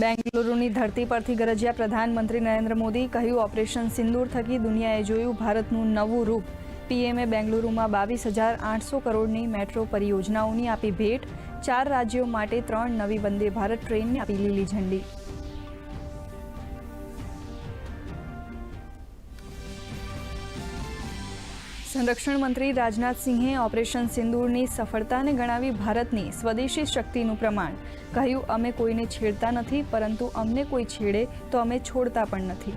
બેંગલુરુની ધરતી પરથી ગરજ્યા પ્રધાનમંત્રી નરેન્દ્ર મોદી કહ્યું, ઓપરેશન સિંદૂર થકી દુનિયાએ જોયું ભારતનું નવું રૂપ. પીએમએ બેંગલુરુમાં બાવીસ હજાર આઠસો કરોડની મેટ્રો પરિયોજનાઓની આપી ભેટ. ચાર રાજ્યો માટે ત્રણ નવી વંદે ભારત ટ્રેનને આપી લીલી ઝંડી. સંરક્ષણ મંત્રી રાજનાથ સિંહે ઓપરેશન સિંદૂરની સફળતાને ગણાવી ભારતની સ્વદેશી શક્તિનું પ્રમાણ. કહ્યું, અમે કોઈને છેડતા નથી, પરંતુ અમને કોઈ છેડે તો અમે છોડતા પણ નથી.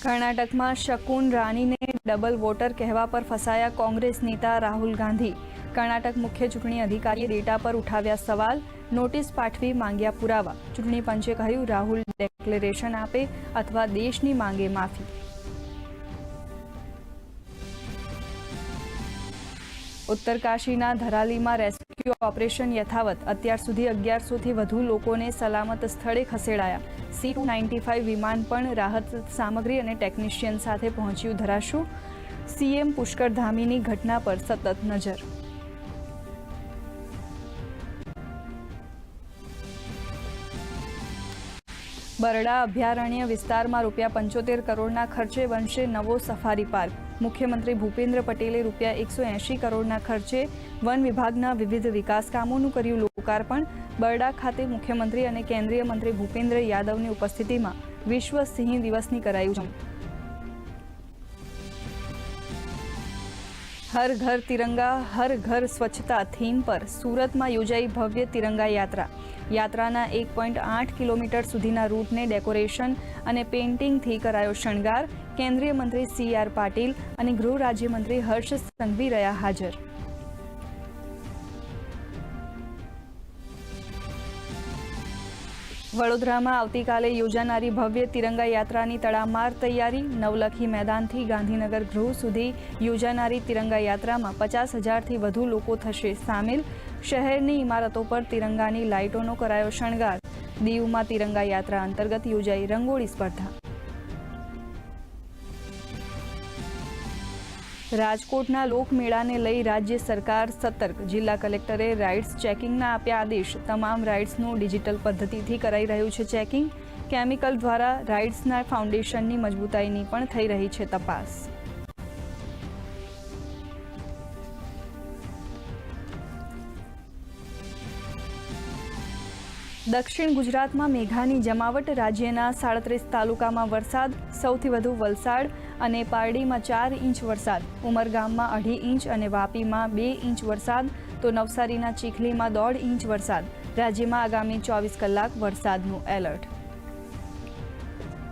કર્ણાટકમાં શકુન રાનીને ડબલ વોટર કહેવા પર ફસાયા કોંગ્રેસ નેતા રાહુલ ગાંધી. કર્ણાટક મુખ્ય ચૂંટણી અધિકારીએ ડેટા પર ઉઠાવ્યા સવાલ, નોટિસ પાઠવી માંગ્યા પુરાવા. ચૂંટણી પંચે કહ્યું, રાહુલ ડેક્લેરેશન આપે અથવા દેશની માંગે માફી. ઉત્તરકાશીના ધરાલીમાં રેસ્ક્યુ ઓપરેશન યથાવત. અત્યાર સુધી અગિયારસોથી વધુ લોકોને સલામત સ્થળે ખસેડાયા. સી નાઇન્ટી ફાઇવ વિમાન પણ રાહત સામગ્રી અને ટેકનિશિયન સાથે પહોંચ્યું ધરાશું. સીએમ પુષ્કર ધામીની ઘટના પર સતત નજર. બરડા અભયારણ્ય વિસ્તારમાં રૂપિયા પંચોતેર કરોડના ખર્ચે બનશે નવો સફારી પાર્ક. મુખ્યમંત્રી ભૂપેન્દ્ર પટેલે રૂપિયા એકસો એંશી કરોડના ખર્ચે વન વિભાગના વિવિધ વિકાસ કામોનું કર્યું લોકાર્પણ. બરડા ખાતે મુખ્યમંત્રી અને કેન્દ્રીય મંત્રી ભૂપેન્દ્ર યાદવની ઉપસ્થિતિમાં વિશ્વ સિંહ દિવસની કરાઈ હર ઘર તિરંગા, હર ઘર સ્વચ્છતા થીમ પર સુરતમાં યોજાઈ ભવ્ય તિરંગા યાત્રા. યાત્રાના એક પોઈન્ટ આઠ કિલોમીટર સુધીના રૂટને ડેકોરેશન અને પેઇન્ટિંગથી કરાયો શણગાર. કેન્દ્રીય મંત્રી સી આર પાટીલ અને ગૃહ રાજ્યમંત્રી હર્ષ સંઘવી રહ્યા હાજર. વડોદરામાં આવતીકાલે યોજાનારી ભવ્ય તિરંગા યાત્રાની તડામાર તૈયારી નવલખી મેદાનથી ગાંધીનગર ગૃહ સુધી યોજાનારી તિરંગા યાત્રામાં પચાસ હજારથી વધુ લોકો થશે સામેલ. શહેરની ઇમારતો પર તિરંગાની લાઇટોનો કરાયો શણગાર. દીવમાં તિરંગા યાત્રા અંતર્ગત યોજાઈ રંગોળી સ્પર્ધા. રાજકોટના લોકમેળાને લઈ રાજ્ય સરકાર સતર્ક. જિલ્લા કલેક્ટરે રાઇડ્સ ચેકિંગના આપ્યા આદેશ. તમામ રાઇડ્સનું ડિજિટલ પદ્ધતિથી કરાઈ રહ્યું છે ચેકિંગ. કેમિકલ દ્વારા રાઇડ્સના ફાઉન્ડેશનની મજબૂતાઈની પણ થઈ રહી છે તપાસ. દક્ષિણ ગુજરાતમાં મેઘાની જમાવટ, રાજ્યના સાડત્રીસ તાલુકામાં વરસાદ, સૌથી વધુ વલસાડ અને પારડીમાં ચાર ઇંચ વરસાદ, ઉમરગામમાં અઢી ઇંચ અને વાપીમાં બે ઇંચ વરસાદ, તો નવસારીના ચીખલીમાં દોઢ ઇંચ વરસાદ. રાજ્યમાં આગામી ચોવીસ કલાક વરસાદનું એલર્ટ.